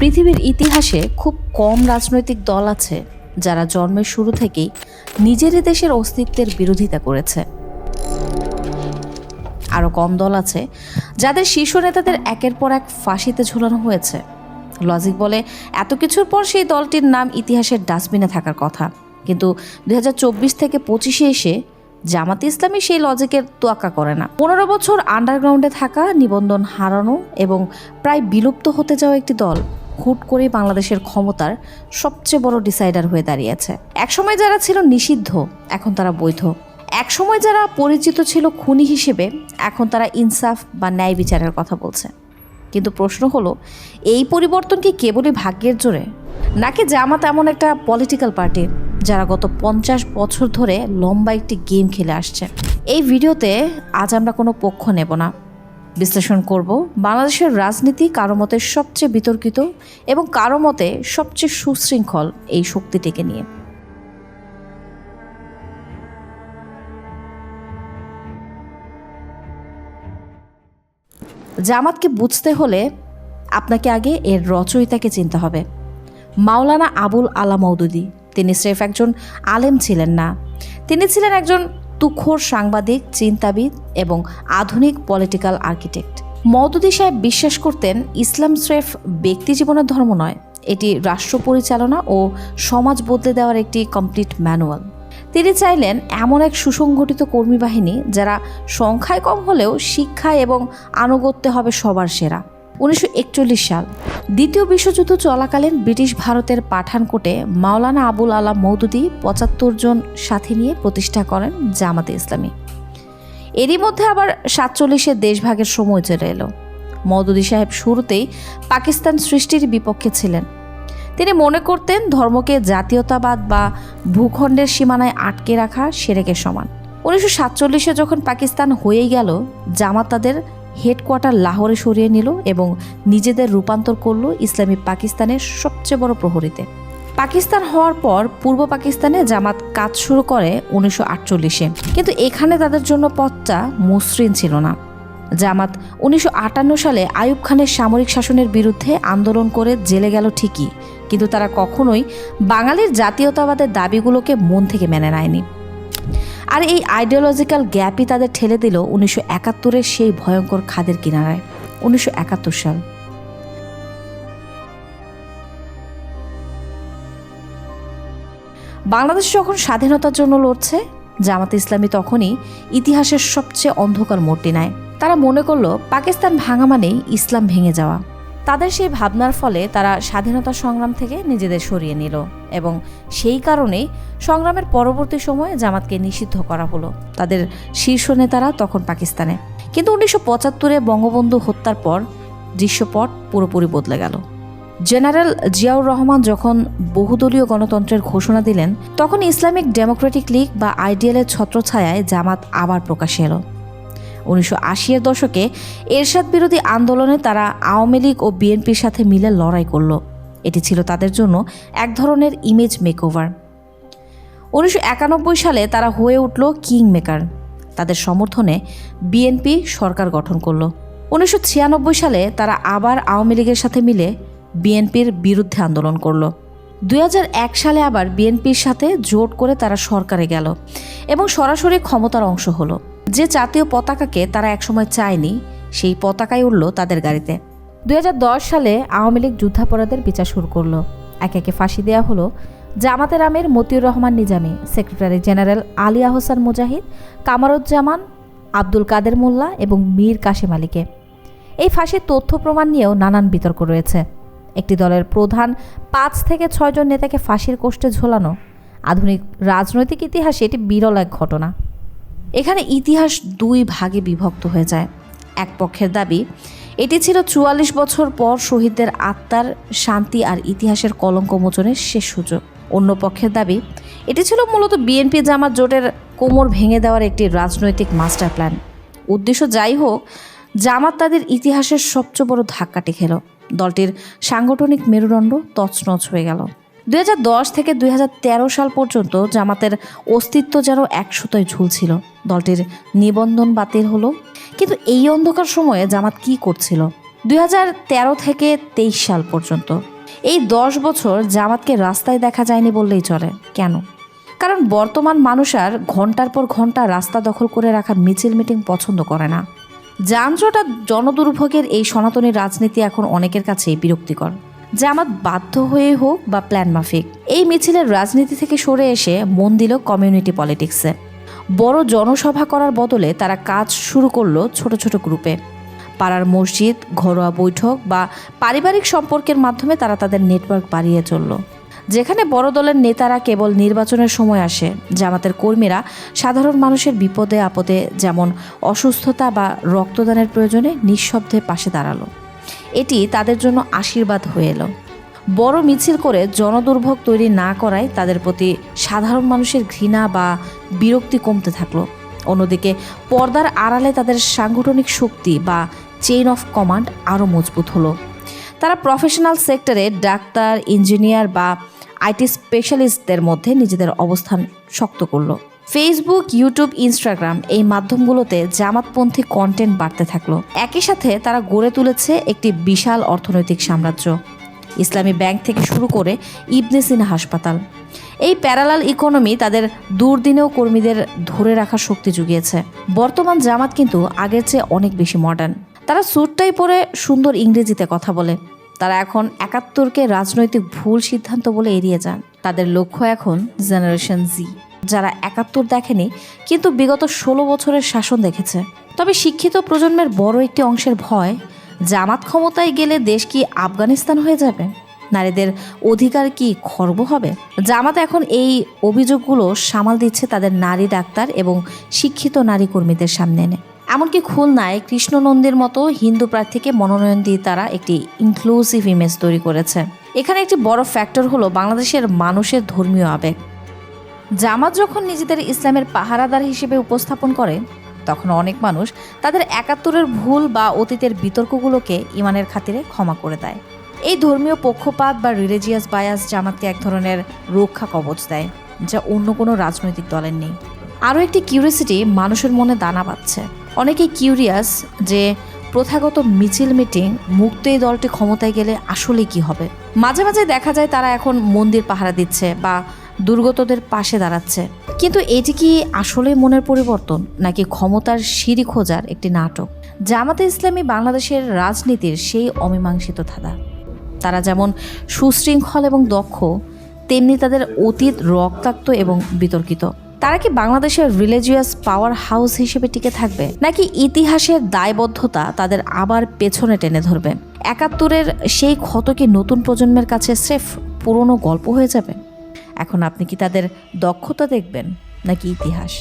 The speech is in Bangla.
পৃথিবীর ইতিহাসে খুব কম রাজনৈতিক দল আছে যারা জন্মের শুরু থেকেই নিজেরই দেশের অস্তিত্বের বিরোধিতা করেছে। আরও কম দল আছে যাদের শীর্ষ নেতাদের একের পর এক ফাঁসিতে ঝুলানো হয়েছে। লজিক বলে, এত কিছুর পর সেই দলটির নাম ইতিহাসের ডাস্টবিনে থাকার কথা। কিন্তু দুই হাজার চব্বিশ থেকে পঁচিশে এসে জামাত ইসলামী সেই লজিকের তোয়াক্কা করে না। পনেরো বছর আন্ডারগ্রাউন্ডে থাকা নিবন্ধন হারানো এবং প্রায় বিলুপ্ত হতে যাওয়া একটি দল হুট করে বাংলাদেশের ক্ষমতার সবচেয়ে বড় ডিসাইডার হয়ে দাঁড়িয়েছে। একসময় যারা ছিল নিষিদ্ধ, এখন তারা বৈধ। একসময় যারা পরিচিত ছিল খুনি হিসেবে, এখন তারা ইনসাফ বা ন্যায় বিচারের কথা বলছে। কিন্তু প্রশ্ন হলো, এই পরিবর্তন কি কেবলই ভাগ্যের জোরে? নাকি জামাত এমন একটা পলিটিক্যাল পার্টি যারা গত পঞ্চাশ বছর ধরে লম্বা একটি গেম খেলে আসছে? এই ভিডিওতে আজ আমরা কোনো পক্ষ নেব না। বিশ্লেষণ করব। বাংলাদেশের রাজনীতি কারও মতে সবচেয়ে বিতর্কিত এবং কারও মতে সবচেয়ে সুশৃঙ্খল এই শক্তিটিকে নিয়ে। জামাতকে বুঝতে হলে আপনাকে আগে এর রচয়িতাকে চিনতে হবে। মাওলানা আবুল আলা মৌদুদি তিনি স্রেফ একজন আলেম ছিলেন না। তিনি ছিলেন একজন তুখোর সাংবাদিক, চিন্তাবিদ এবং আধুনিক পলিটিক্যাল আর্কিটেক্ট। মৌদুদি সাহেব বিশ্বাস করতেন, ইসলাম স্রেফ ব্যক্তি জীবনের ধর্ম নয়, এটি রাষ্ট্র পরিচালনা ও সমাজ বদলে দেওয়ার একটি কমপ্লিট ম্যানুয়াল। তিনি চাইলেন এমন এক সুসংগঠিত কর্মী বাহিনী যারা সংখ্যায় কম হলেও শিক্ষায় এবং আনুগত্যে হবে সবার সেরা। উনিশশো একচল্লিশ সাল। দ্বিতীয় বিশ্বযুদ্ধ চলাকালীন ব্রিটিশ ভারতের পাঠানকোটে মাওলানা আবুল আলা মৌদুদি পঁচাত্তর জন সাথী নিয়ে প্রতিষ্ঠা করেন জামাতে ইসলামী। এরই মধ্যে আবার সাতচল্লিশে দেশভাগের সময় চলে এলো। মৌদুদি সাহেব শুরুতেই পাকিস্তান সৃষ্টির বিপক্ষে ছিলেন। তিনি মনে করতেন ধর্মকে জাতীয়তাবাদ বা ভূখণ্ডের সীমানায় আটকে রাখা সেরেকের সমান। উনিশশো সাতচল্লিশে যখন পাকিস্তান হয়েই গেল, জামাত তাদের হেডকোয়ার্টার লাহোরে সরিয়ে নিল এবং নিজেদের রূপান্তর করল ইসলামী পাকিস্তানের সবচেয়ে বড় প্রহরীতে। পাকিস্তান হওয়ার পর পূর্ব পাকিস্তানে জামাত কাজ শুরু করে উনিশশো আটচল্লিশে। কিন্তু এখানে তাদের জন্য পথটা মসৃণ ছিল না। জামাত উনিশশো আটান্ন সালে আয়ুব খানের সামরিক শাসনের বিরুদ্ধে আন্দোলন করে জেলে গেল ঠিকই, কিন্তু তারা কখনোই বাঙালির জাতীয়তাবাদের দাবিগুলোকে মন থেকে মেনে নেয়নি। আর এই আইডিওলজিক্যাল গ্যাপই তাদের ঠেলে দিল উনিশশো একাত্তরের সেই ভয়ঙ্কর খাদের কিনারায়, উনিশশো একাত্তর সাল। বাংলাদেশ যখন স্বাধীনতার জন্য লড়ছে, জামাত ইসলামী তখনই ইতিহাসের সবচেয়ে অন্ধকার মোড়টি নেয় তারা মনে করল, পাকিস্তান ভাঙা মানেই ইসলাম ভেঙে যাওয়া। তাদের সেই ভাবনার ফলে তারা স্বাধীনতা সংগ্রাম থেকে নিজেদের সরিয়ে নিল এবং সেই কারণেই সংগ্রামের পরবর্তী সময়ে জামাতকে নিষিদ্ধ করা হলো। তাদের শীর্ষ নেতারা তখন পাকিস্তানে। কিন্তু উনিশশো পঁচাত্তরে বঙ্গবন্ধু হত্যার পর দৃশ্যপট পুরোপুরি বদলে গেল। জেনারেল জিয়াউর রহমান যখন বহুদলীয় গণতন্ত্রের ঘোষণা দিলেন, তখন ইসলামিক ডেমোক্রেটিক লীগ বা আইডিয়ালের ছত্রছায়ায় জামাত আবার প্রকাশে এলো। উনিশশো আশির দশকে এরশাদ বিরোধী আন্দোলনে তারা আওয়ামী লীগ ও বিএনপির সাথে মিলে লড়াই করল। এটি ছিল তাদের জন্য এক ধরনের ইমেজ মেকওভার উনিশশো একানব্বই সালে তারা হয়ে উঠল কিং মেকার তাদের সমর্থনে বিএনপি সরকার গঠন করল। উনিশশো ছিয়ানব্বই সালে তারা আবার আওয়ামী লীগের সাথে মিলে বিএনপির বিরুদ্ধে আন্দোলন করল। দুই হাজার এক সালে আবার বিএনপির সাথে জোট করে তারা সরকারে গেল এবং সরাসরি ক্ষমতার অংশ হলো। যে জাতীয় পতাকাকে তারা একসময় চায়নি, সেই পতাকাই উঠল তাদের গাড়িতে। দু হাজার দশ সালে আওয়ামী লীগ যুদ্ধাপরাধের বিচার শুরু করল। একে একে ফাঁসি দেওয়া হলো জামাতের আমির মতিউর রহমান নিজামী, সেক্রেটারি জেনারেল আলী আহসান মুজাহিদ, কামারুজ্জামান, আব্দুল কাদের মোল্লা এবং মীর কাশেম আলীকে। এই ফাঁসির তথ্য প্রমাণ নিয়েও নানান বিতর্ক রয়েছে। একটি দলের প্রধান পাঁচ থেকে ছয়জন নেতাকে ফাঁসির কোষ্ঠে ঝোলানো, আধুনিক রাজনৈতিক ইতিহাসে এটি বিরল এক ঘটনা। এখানে ইতিহাস দুই ভাগে বিভক্ত হয়ে যায়। এক পক্ষের দাবি, এটি ছিল চুয়াল্লিশ বছর পর শহীদদের আত্মার শান্তি আর ইতিহাসের কলঙ্ক মোচনের শেষ সুযোগ। অন্য পক্ষের দাবি, এটি ছিল মূলত বিএনপি জামাত জোটের কোমর ভেঙে দেওয়ার একটি রাজনৈতিক মাস্টার প্ল্যান। উদ্দেশ্য যাই হোক, জামাত তাদের ইতিহাসের সবচেয়ে বড় ধাক্কাটি খেল দলটির সাংগঠনিক মেরুদণ্ড তছনছ হয়ে গেল। দুই হাজার দশ থেকে দুই হাজার তেরো সাল পর্যন্ত জামাতের অস্তিত্ব যেন একশোতয় ঝুলছিল। দলটির নিবন্ধন বাতিল হলো। কিন্তু এই অন্ধকার সময়ে জামাত কি করছিল? দুই হাজার তেরো থেকে তেইশ সাল পর্যন্ত। এই দশ বছর জামাতকে রাস্তায় দেখা যায়নি বললেই চলে। কেন? কারণ বর্তমান মানুষ আর ঘণ্টার পর ঘণ্টা রাস্তা দখল করে রাখা মিছিল মিটিং পছন্দ করে না। যানজট আর জনদুর্ভোগের এই সনাতনী রাজনীতি এখন অনেকের কাছেই বিরক্তিকর। জামাত বাধ্য হয়ে হোক বা প্ল্যান মাফিক, এই মিছিলের রাজনীতি থেকে সরে এসে মন দিল কমিউনিটি পলিটিক্সে। বড় জনসভা করার বদলে তারা কাজ শুরু করল ছোট ছোট গ্রুপে। পাড়ার মসজিদ, ঘরোয়া বৈঠক বা পারিবারিক সম্পর্কের মাধ্যমে তারা তাদের নেটওয়ার্ক বাড়িয়ে চলল। যেখানে বড় দলের নেতারা কেবল নির্বাচনের সময় আসে, জামাতের কর্মীরা সাধারণ মানুষের বিপদে আপদে যেমন অসুস্থতা বা রক্তদানের প্রয়োজনে নিঃশব্দে পাশে দাঁড়াল। এটি তাদের জন্য আশীর্বাদ হয়ে এলো। বড় মিছিল করে জনদুর্ভোগ তৈরি না করায় তাদের প্রতি সাধারণ মানুষের ঘৃণা বা বিরক্তি কমতে থাকল। অন্যদিকে পর্দার আড়ালে তাদের সাংগঠনিক শক্তি বা চেইন অফ কমান্ড আরও মজবুত হলো। তারা প্রফেশনাল সেক্টরে ডাক্তার ইঞ্জিনিয়ার বা আইটি স্পেশালিস্টদের মধ্যে নিজেদের অবস্থান শক্ত করল। ফেসবুক ইউটিউব ইনস্টাগ্রাম এই মাধ্যমগুলোতে জামাতপন্থী কন্টেন্ট বাড়তে থাকল। একই সাথে তারা গড়ে তুলেছে একটি বিশাল অর্থনৈতিক সাম্রাজ্য। ইসলামী ব্যাংক থেকে শুরু করে ইবনে সিনা হাসপাতাল। এই প্যারালাল ইকোনমি তাদের দুর্দিনেও কর্মীদের ধরে রাখার শক্তি জুগিয়েছে। বর্তমান জামাত কিন্তু আগের চেয়ে অনেক বেশি মডার্ন তারা স্যুটটাই পরে সুন্দর ইংরেজিতে কথা বলে। তারা এখন একাত্তরকে রাজনৈতিক ভুল সিদ্ধান্ত বলে এড়িয়ে যান। তাদের লক্ষ্য এখন জেনারেশন জি যারা একাত্তর দেখেনি, কিন্তু বিগত ষোলো বছরের শাসন দেখেছে। তবে শিক্ষিত প্রজন্মের বড় একটি অংশের ভয়, জামাত ক্ষমতায় গেলে দেশ কি আফগানিস্তান হয়ে যাবে? নারীদের অধিকার কি খর্ব হবে? জামাত এখন এই অভিযোগগুলো সামাল দিচ্ছে তাদের নারী ডাক্তার এবং শিক্ষিত নারী কর্মীদের সামনে এনে। এমনকি খুলনায় কৃষ্ণনন্দীর মতো হিন্দু প্রার্থীকে মনোনয়ন দিয়ে তারা একটি ইনক্লুসিভ ইমেজ তৈরি করেছে। এখানে একটি বড় ফ্যাক্টর হলো বাংলাদেশের মানুষের ধর্মীয় আবেগ। জামাত যখন নিজেদের ইসলামের পাহারাদার হিসেবে উপস্থাপন করে, তখন অনেক মানুষ তাদের একাত্তরের ভুল বা অতীতের বিতর্কগুলোকে ইমানের খাতিরে ক্ষমা করে দেয়। এই ধর্মীয় পক্ষপাত বা রিলিজিয়াস বায়াস জামাতকে এক ধরনের রক্ষা কবচ দেয়, যা অন্য কোনো রাজনৈতিক দলের নেই। আরও একটি কিউরিয়াসিটি মানুষের মনে দানা পাচ্ছে অনেকেই কিউরিয়াস যে প্রথাগত মিছিল মিটিং মুক্ত এই দলটি ক্ষমতায় গেলে আসলে কি হবে? মাঝে মাঝে দেখা যায় তারা এখন মন্দির পাহারা দিচ্ছে বা দুর্গতদের পাশে দাঁড়াচ্ছে। কিন্তু এটি কি আসলে মনের পরিবর্তন, নাকি ক্ষমতার সিঁড়ি খোঁজার একটি নাটক? জামাতে ইসলামী বাংলাদেশের রাজনীতির সেই অমীমাংসিত ধাঁধা। তারা যেমন সুশৃঙ্খল এবং দক্ষ, তেমনি তাদের অতীত রক্তাক্ত এবং বিতর্কিত। তারা কি বাংলাদেশের রিলিজিয়াস পাওয়ার হাউস হিসেবে টিকে থাকবে? নাকি ইতিহাসের দায়বদ্ধতা তাদের আবার পেছনে টেনে ধরবে? একাত্তরের সেই ক্ষত কি নতুন প্রজন্মের কাছে স্রেফ পুরনো গল্প হয়ে যাবে? এখন আপনি কি তাদের দক্ষতা দেখবেন নাকি ইতিহাস?